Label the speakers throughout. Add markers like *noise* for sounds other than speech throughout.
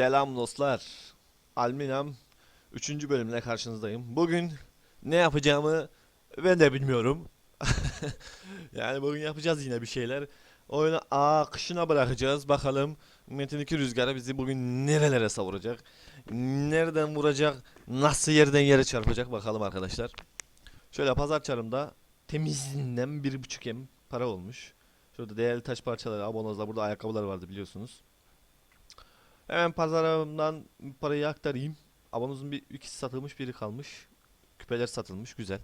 Speaker 1: Selam dostlar. Alminam 3. bölümle karşınızdayım. Bugün ne yapacağımı ben de bilmiyorum. *laughs* yani bugün yapacağız yine bir şeyler. Oyunu akışına bırakacağız. Bakalım Metin 2 rüzgarı bizi bugün nerelere savuracak. Nereden vuracak, nasıl yerden yere çarpacak bakalım arkadaşlar. Şöyle pazar çarımda temizinden 1.5 em para olmuş. Şurada değerli taş parçaları, abonozlar, burada ayakkabılar vardı biliyorsunuz. Hemen pazarımdan parayı aktarayım. Abonozun bir ikisi satılmış, biri kalmış. Küpeler satılmış, güzel.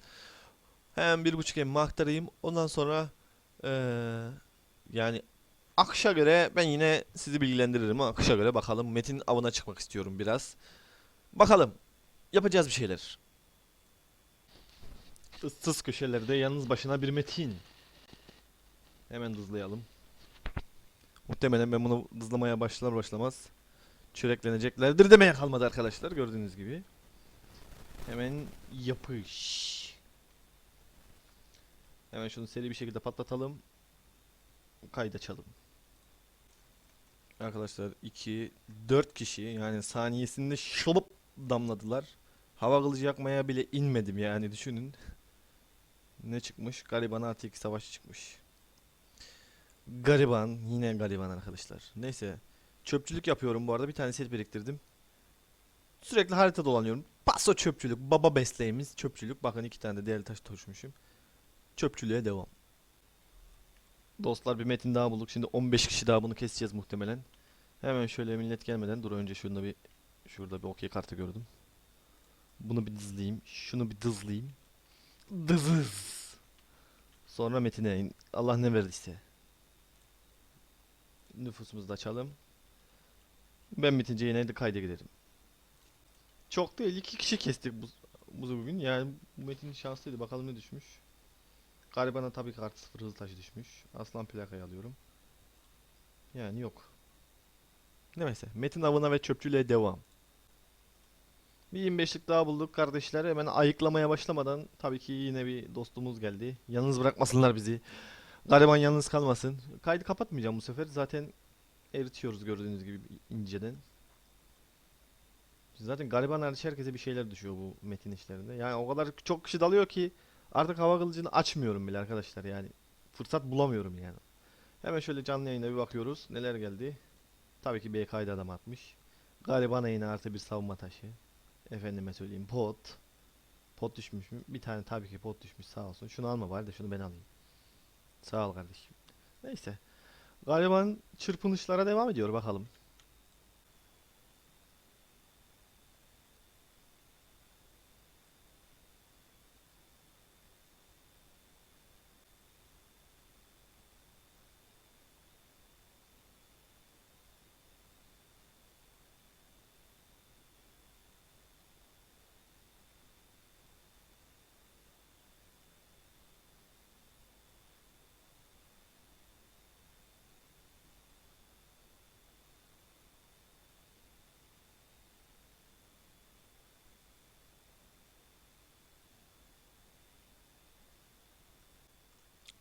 Speaker 1: Hemen bir buçuk emmi aktarayım. Ondan sonra eee, yani akışa göre ben yine sizi bilgilendiririm. Akışa göre bakalım. Metin avına çıkmak istiyorum biraz. Bakalım. Yapacağız bir şeyler. Issız köşelerde yalnız başına bir Metin. Hemen hızlayalım. Muhtemelen ben bunu hızlamaya başlar başlamaz çörekleneceklerdir demeye kalmadı arkadaşlar gördüğünüz gibi. Hemen yapış. Hemen şunu seri bir şekilde patlatalım. Kaydaçalım. Arkadaşlar 2 4 kişi yani saniyesinde şılıp damladılar. Hava kılıcı yakmaya bile inmedim yani düşünün. Ne çıkmış? Gariban artı 2 savaşçı çıkmış. Gariban yine gariban arkadaşlar. Neyse Çöpçülük yapıyorum bu arada. Bir tane set biriktirdim. Sürekli harita dolanıyorum. Paso çöpçülük. Baba mesleğimiz çöpçülük. Bakın iki tane de değerli taş taşımışım. Çöpçülüğe devam. Dostlar bir metin daha bulduk. Şimdi 15 kişi daha bunu keseceğiz muhtemelen. Hemen şöyle millet gelmeden dur önce şunda bir şurada bir okey kartı gördüm. Bunu bir dızlayayım. Şunu bir dızlayayım. Dızız. Sonra metine in. Allah ne verdiyse. Nüfusumuzu da açalım. Ben bitince yine de kayda giderim. Çok değil iki kişi kestik bu, bu bugün. Yani bu Metin şanslıydı. Bakalım ne düşmüş. Garibana tabii ki artı sıfır hızlı taşı düşmüş. Aslan plakayı alıyorum. Yani yok. Neyse. Metin avına ve çöpçülüğe devam. Bir 25'lik daha bulduk kardeşler. Hemen ayıklamaya başlamadan tabii ki yine bir dostumuz geldi. Yalnız bırakmasınlar bizi. Gariban yalnız kalmasın. Kaydı kapatmayacağım bu sefer. Zaten eritiyoruz gördüğünüz gibi inceden. Zaten gariban hariç herkese bir şeyler düşüyor bu metin işlerinde. Yani o kadar çok kişi dalıyor ki artık hava kılıcını açmıyorum bile arkadaşlar yani. Fırsat bulamıyorum yani. Hemen şöyle canlı yayına bir bakıyoruz. Neler geldi? Tabii ki BK'da adam atmış. Garibana yine artı bir savunma taşı. Efendime söyleyeyim pot. Pot düşmüş mü? Bir tane tabii ki pot düşmüş sağ olsun. Şunu alma bari de şunu ben alayım. Sağ ol kardeşim. Neyse. Gariban çırpınışlara devam ediyor bakalım.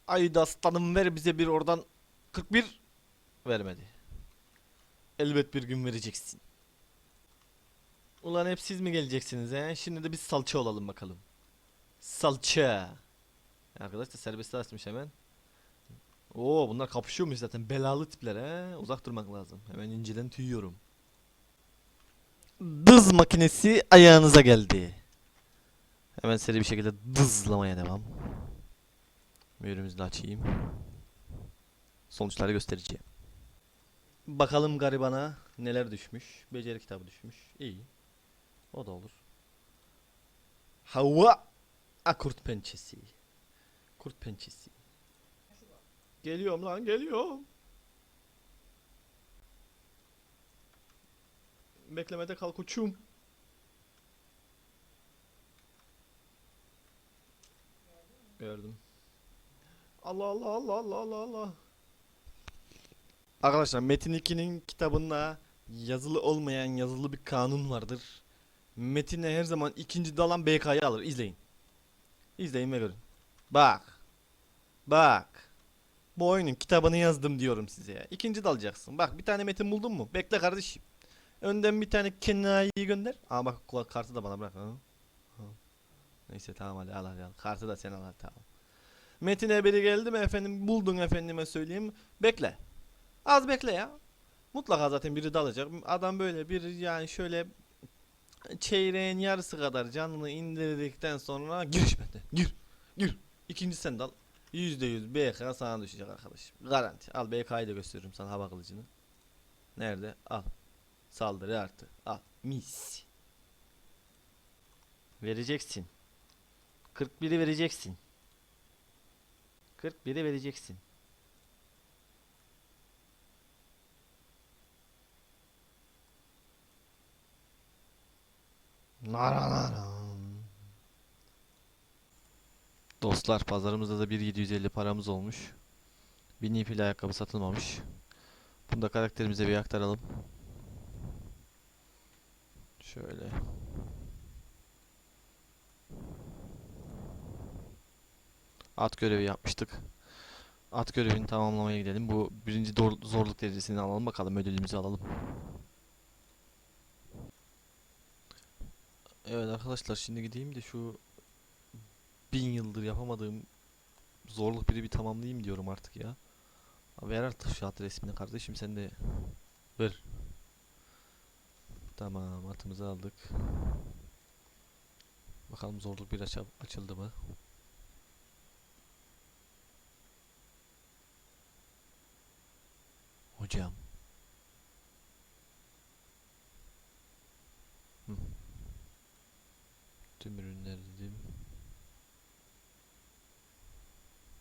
Speaker 1: Ay aslanım ver bize bir oradan 41 vermedi. Elbet bir gün vereceksin. Ulan hep siz mi geleceksiniz he? Şimdi de biz salça olalım bakalım. Salça. Arkadaş da serbest açmış hemen. Oo bunlar kapışıyormuş zaten. Belalı tipler he. Uzak durmak lazım. Hemen inceden tüyüyorum. Dız makinesi ayağınıza geldi. Hemen seri bir şekilde dızlamaya devam. Mührümüzü de açayım. Sonuçları göstereceğim. Bakalım garibana neler düşmüş. Beceri kitabı düşmüş. İyi. O da olur. Hava. A kurt pençesi. Kurt pençesi. Geliyorum lan geliyorum. Beklemede kal koçum. Gördüm. Allah Allah Allah Allah Allah Allah. Arkadaşlar Metin 2'nin kitabında yazılı olmayan yazılı bir kanun vardır. Metin'e her zaman ikinci dalan BK'yı alır. İzleyin. İzleyin ve görün. Bak. Bak. Bu oyunun kitabını yazdım diyorum size ya. İkinci dalacaksın. Bak bir tane metin buldun mu? Bekle kardeşim. Önden bir tane Kenai'yi gönder. Aa bak kulak kartı da bana bırak. Ha? Ha. Neyse tamam hadi al hadi al. Kartı da sen al hadi tamam. Metin haberi geldi mi efendim buldun efendime söyleyeyim. Bekle. Az bekle ya. Mutlaka zaten biri dalacak. Adam böyle bir yani şöyle çeyreğin yarısı kadar canını indirdikten sonra giriş bende. Gir. Gir. İkinci sen dal. %100 BK sana düşecek arkadaşım. Garanti. Al BK'yı da gösteririm sana hava kılıcını. Nerede? Al. Saldırı artı. Al. Mis. Vereceksin. 41'i vereceksin. 41'i vereceksin. Naranaram. Dostlar pazarımızda da 1.750 paramız olmuş. 1000 ipil ayakkabı satılmamış. Bunu da karakterimize bir aktaralım. Şöyle. At görevi yapmıştık. At görevini tamamlamaya gidelim. Bu birinci zorluk derecesini alalım bakalım ödülümüzü alalım. Evet arkadaşlar şimdi gideyim de şu bin yıldır yapamadığım zorluk biri bir tamamlayayım diyorum artık ya. Ver artık şu at resmini kardeşim sen de ver. Tamam atımızı aldık. Bakalım zorluk bir aça- açıldı mı? Hocam. Hı. Tüm ürünler dedim.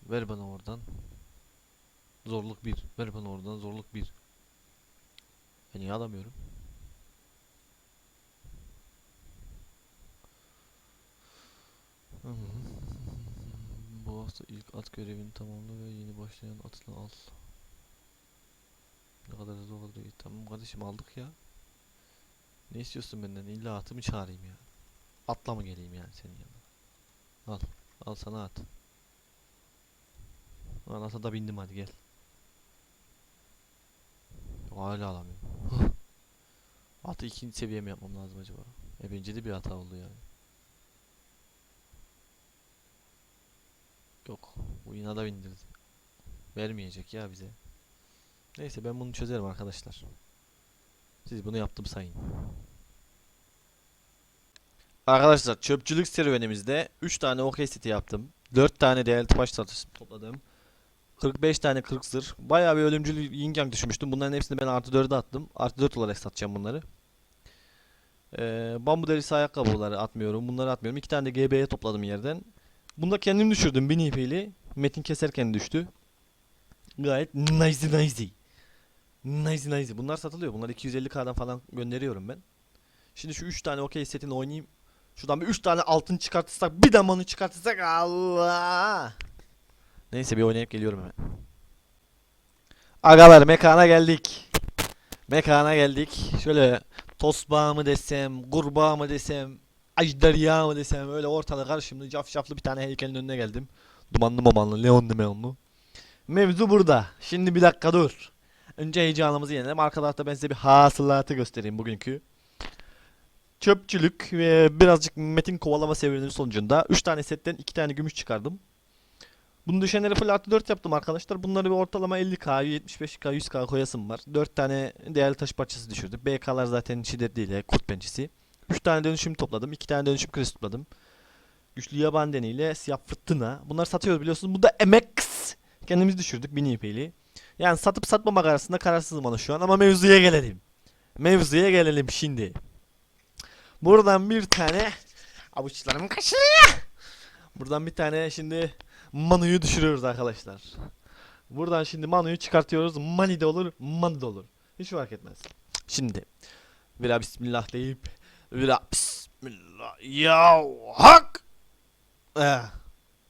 Speaker 1: Ver bana oradan. Zorluk 1. Ver bana oradan zorluk 1. Ben niye alamıyorum? Bu hafta ilk at görevini tamamla ve yeni başlayan atını al. Ne kadar hızlı değil. Tamam kardeşim aldık ya. Ne istiyorsun benden? İlla atımı çağırayım ya. Atla mı geleyim yani senin yanına? Al. Al sana at. Lan ata da bindim hadi gel. Hala alamıyorum. Atı ikinci seviye mi yapmam lazım acaba? E bence de bir hata oldu yani. Yok. Bu inada bindirdi. Vermeyecek ya bize. Neyse ben bunu çözerim arkadaşlar. Siz bunu yaptım sayın. Arkadaşlar çöpçülük serüvenimizde 3 tane okey seti yaptım. 4 tane değerli taş satışı topladım. 45 tane 40 zırh. Bayağı bir ölümcül yin yang düşmüştüm. Bunların hepsini ben artı 4'e attım. Artı 4 olarak satacağım bunları. Ee, bambu derisi ayakkabıları atmıyorum. Bunları atmıyorum. 2 tane de GB'ye topladım yerden. Bunu da kendim düşürdüm 1000 ipiyle. Metin keserken düştü. Gayet nice nice. Nice nice. Bunlar satılıyor. Bunlar 250k'dan falan gönderiyorum ben. Şimdi şu 3 tane okey setini oynayayım. Şuradan bir 3 tane altın çıkartırsak bir damanı çıkartırsak Allah. Neyse bir oynayıp geliyorum hemen. Agalar mekana geldik. Mekana geldik. Şöyle tosbağa mı desem, kurbağa mı desem, ajdarya mı desem öyle ortalık karışımda cafcaflı bir tane heykelin önüne geldim. Dumanlı mamanlı, leonlu meonlu. Mevzu burada. Şimdi bir dakika dur. Önce heyecanımızı yenelim. Arka tarafta ben size bir hasılatı göstereyim bugünkü. Çöpçülük ve birazcık metin kovalama serüveninin sonucunda 3 tane setten 2 tane gümüş çıkardım. Bunu düşenleri full artı 4 yaptım arkadaşlar. Bunları bir ortalama 50k, 75k, 100k koyasım var. 4 tane değerli taş parçası düşürdüm. BK'lar zaten şiddetliydi. Kurt pençesi. 3 tane dönüşüm topladım. 2 tane dönüşüm kriz topladım. Güçlü yaban deniyle siyah fırtına. Bunları satıyoruz biliyorsunuz. Bu da MX. Kendimiz düşürdük 1000 IP'li. Yani satıp satmamak arasında kararsızım ona şu an ama mevzuya gelelim. Mevzuya gelelim şimdi. Buradan bir tane avuçlarım kaşınıyor. Buradan bir tane şimdi Manu'yu düşürüyoruz arkadaşlar. Buradan şimdi Manu'yu çıkartıyoruz. Mani de olur, Mani de olur. Hiç fark etmez. Şimdi Vira bismillah deyip Vira bismillah ya hak. Eh.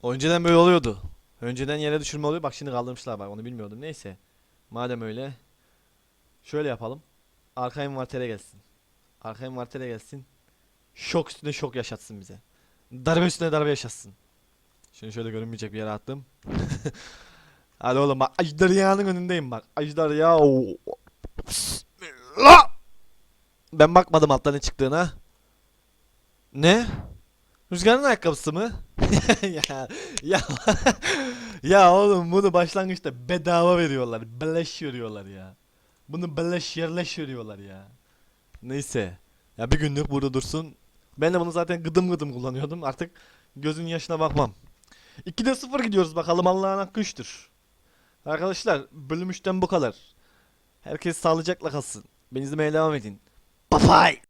Speaker 1: Önceden böyle oluyordu. Önceden yere düşürme oluyor. Bak şimdi kaldırmışlar bak onu bilmiyordum. Neyse. Madem öyle. Şöyle yapalım. Arka envantere gelsin. Arka envantere gelsin. Şok üstüne şok yaşatsın bize. Darbe üstüne darbe yaşatsın. Şunu şöyle görünmeyecek bir yere attım. *laughs* Hadi oğlum bak Ajdarya'nın önündeyim bak. Ajdarya. Ben bakmadım altta ne çıktığına. Ne? Rüzgar'ın ayakkabısı mı? *laughs* ya ya ya oğlum bunu başlangıçta bedava veriyorlar. Beleş veriyorlar ya. Bunu beleş yerleş veriyorlar ya. Neyse. Ya bir günlük burada dursun. Ben de bunu zaten gıdım gıdım kullanıyordum. Artık gözün yaşına bakmam. 2'de 0 gidiyoruz bakalım Allah'ın hakkı üçtür. Arkadaşlar bölüm 3'ten bu kadar. Herkes sağlıcakla kalsın. Beni izlemeye devam edin. Bye bye.